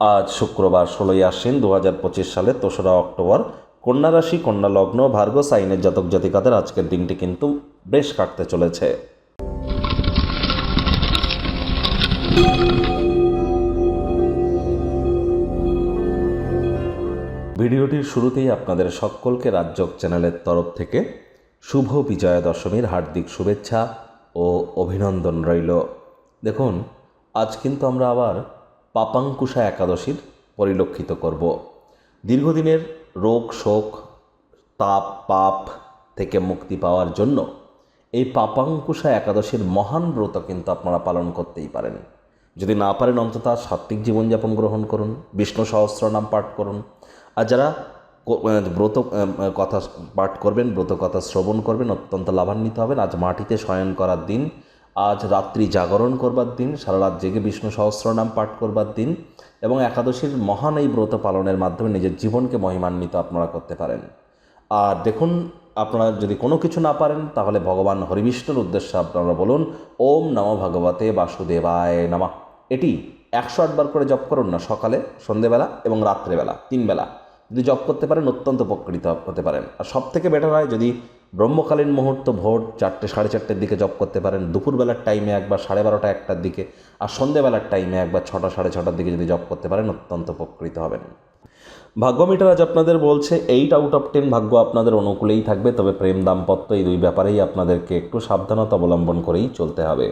আজ শুক্রবার ষোলোই আশ্বিন দু হাজার পঁচিশ সালের দোসরা অক্টোবর। কন্যা রাশি, কন্যা লগ্ন ভার্গ সাইনের জাতক জাতিকাদের আজকের দিনটি কিন্তু বেশ কাটতে চলেছে। ভিডিওটির শুরুতেই আপনাদের সকলকে রাজ্যক চ্যানেলের তরফ থেকে শুভ বিজয়া দশমীর হার্দিক শুভেচ্ছা ও অভিনন্দন রইল। দেখুন, আজ কিন্তু আমরা আবার পাপাঙ্কুশা একাদশীর পরিলক্ষিত করব। দীর্ঘদিনের রোগ, শোক, তাপ, পাপ থেকে মুক্তি পাওয়ার জন্য এই পাপাঙ্কুশা একাদশীর মহান ব্রত কিন্তু আপনারা পালন করতেই পারেন। যদি না পারেন, অন্তত সাত্ত্বিক জীবনযাপন গ্রহণ করুন, বিষ্ণু সহস্র নাম পাঠ করুন। আর যারা ব্রত কথা পাঠ করবেন, ব্রত কথা শ্রবণ করবেন, অত্যন্ত লাভান্বিত হবেন। আজ মাটিতে শয়ন করার দিন আজ রাত্রি জাগরণ করবার দিন, সারা রাত জেগে বিষ্ণু সহস্র নাম পাঠ করবার দিন এবং একাদশীর মহান এই ব্রত পালনের মাধ্যমে নিজের জীবনকে মহিমান্বিত আপনারা করতে পারেন। আর দেখুন, আপনারা যদি কোনো কিছু না পারেন, তাহলে ভগবান হরিবিষ্ণুর উদ্দেশ্যে আপনারা বলুন, ওম নম ভগবতে বাসুদেবায় নমঃ। এটি একশো আটবার করে জপ করুন না, সকালে, সন্ধেবেলা এবং রাত্রেবেলা, তিনবেলা। যদি জপ করতে পারেন, অত্যন্ত উপকৃত হতে পারেন। আর সব থেকে বেটার হয় যদি ব্রহ্মকালীন মুহূর্ত ভোর চারটে, সাড়ে চারটের দিকে জপ করতে পারেন। দুপুরবেলার টাইমে একবার সাড়ে বারোটা, একটার দিকে, আর সন্ধেবেলার টাইমে একবার ছটা, সাড়ে ছটার দিকে যদি জপ করতে পারেন, অত্যন্ত উপকৃত হবেন। ভাগ্য মিটার আজ আপনাদের বলছে এইট আউট অফ টেন ভাগ্য আপনাদের অনুকূলেই থাকবে, তবে প্রেম দাম্পত্য এই দুই ব্যাপারেই আপনাদেরকে একটু সাবধানতা অবলম্বন করেই চলতে হবে।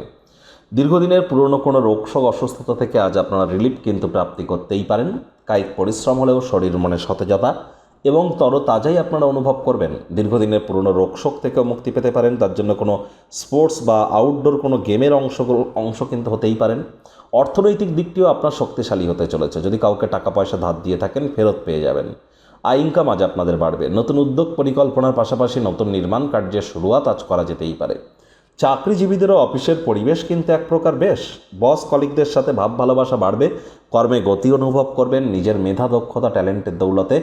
দীর্ঘদিনের পুরনো কোনো রোগশোক অসুস্থতা থেকে আজ আপনারা রিলিফ কিন্তু প্রাপ্তি করতেই পারেন। কায়িক পরিশ্রম হলেও শরীর মনে সতেজতা এবং তরতাজাই আপনারা অনুভব করবেন। দীর্ঘদিনের পুরনো রোগশোক থেকেও মুক্তি পেতে পারেন, তার জন্য কোনো স্পোর্টস বা আউটডোর কোনো গেমের অংশ অংশ কিন্তু হতেই পারেন। অর্থনৈতিক দিকটিও আপনার শক্তিশালী হতে চলেছে। যদি কাউকে টাকা পয়সা ধার দিয়ে থাকেন, ফেরত পেয়ে যাবেন। আয় ইনকাম আজ আপনাদের বাড়বে। নতুন উদ্যোগ পরিকল্পনার পাশাপাশি নতুন নির্মাণ কার্যের শুরুয়াত আজ করা যেতেই পারে। চাকরিজীবীদেরও অফিসের পরিবেশ কিন্তু এক প্রকার বেশ। বস কলিগদের সাথে ভাব ভালোবাসা বাড়বে, কর্মে গতি অনুভব করবেন, নিজের মেধা, দক্ষতা, ট্যালেন্টের দৌলতে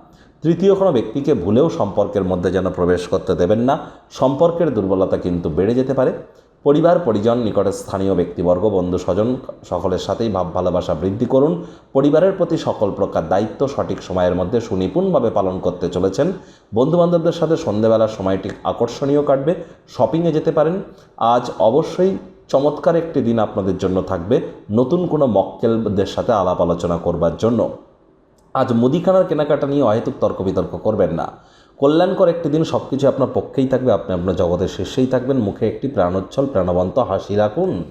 তৃতীয় কোনো ব্যক্তিকে ভুলেও সম্পর্কের মধ্যে যেন প্রবেশ করতে দেবেন না। সম্পর্কের দুর্বলতা কিন্তু বেড়ে যেতে পারে। পরিবার, পরিজন নিকটের স্থানীয় ব্যক্তিবর্গ, বন্ধু, স্বজন সকলের সাথেই ভাব, ভালোবাসা বৃদ্ধি করুন। পরিবারের প্রতি সকল প্রকার দায়িত্ব সঠিক সময়ের মধ্যে সুনিপুণভাবে পালন করতে চলেছেন। বন্ধুবান্ধবদের সাথে সন্ধেবেলার সময়টি আকর্ষণীয় কাটবে, শপিংয়ে যেতে পারেন। আজ অবশ্যই চমৎকার একটি দিন আপনাদের জন্য থাকবে। নতুন কোনো মক্কেলদের সাথে আলাপ আলোচনা করবার জন্য। আজ মুদিখানার কেনাকাটা নিয়ে অহেতুক তর্ক বিতর্ক করবেন না। কল্যাণকর একটি দিন সব কিছু আপনার পক্ষেই থাকবে, আপনি আপনার জগতের শীর্ষেই থাকবেন। মুখে একটি প্রাণোচ্ছল, প্রাণবন্ত হাসি রাখুন।